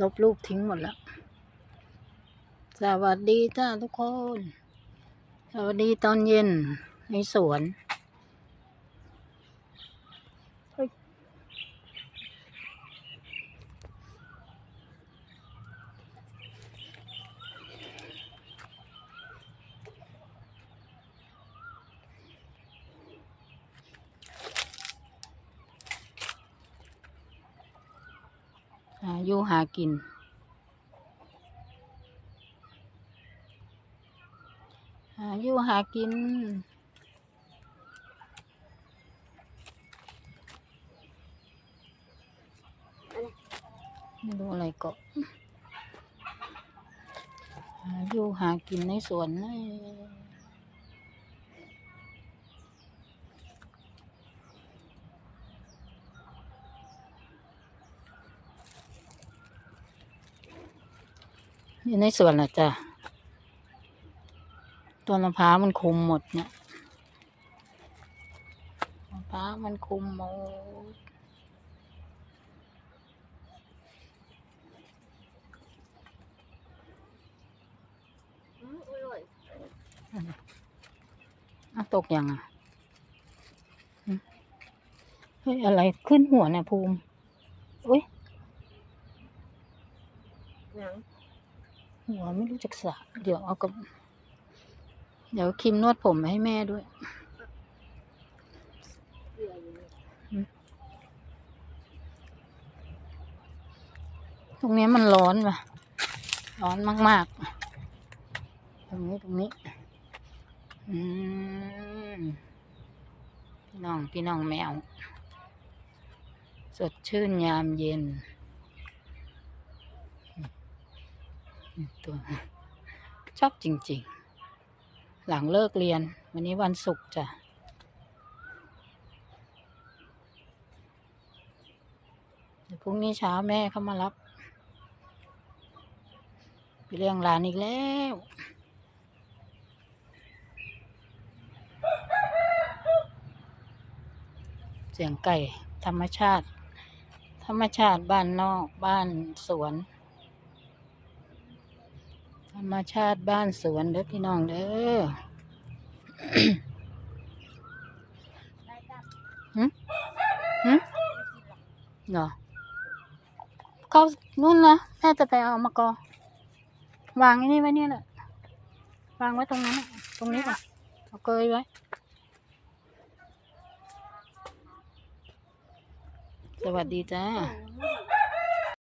ลบรูปทิ้งหมดแล้ว สวัสดีจ้าทุกคน สวัสดีตอนเย็นในสวน หาอยู่หากิน หาอยู่หากิน ไม่รู้อะไรเกาะหาอยู่หากินในสวนนี่ อยู่ในสวนแหละจ้ะต้นมะพร้าวมันคุมหมดเนี่ยมะพร้าวมันคุมหมดอืมอร่อยอะตกยังอะเฮ้ยอะไรขึ้นหัวเนี่ยภูมิอุ้ย หัวไม่รู้จักสระเดี๋ยวเอากับ เดี๋ยวคิมนวดผมให้แม่ด้วยเบื่ออยู่เนี่ยตรงนี้มันร้อนว่ะ ร้อนมาก ๆ ตรงนี้ตรงนี้ อืมพี่น้องพี่น้องแมว สดชื่นยามเย็นอืม ตัว ชอบจริง ๆ หลังเลิกเรียน วันนี้วันศุกร์จ้ะเดี๋ยวพรุ่งนี้เช้าแม่เข้ามารับไปเลี้ยงหลานอีกแล้วเสียงไก่ ธรรมชาติ ธรรมชาติบ้านนอกบ้านสวน รรมชาติบ้านสวนเด้อพี่น้องเด้อได้จ้ะหึหึเหรอเขานู่นนะแม่จะไปเอามากอวางไอ้นี่ไว้เนี่ยแหละวางไว้ตรงนั้นน่ะตรงนี้ก่อนเอาเกยไว้สวัสดีจ้าอืม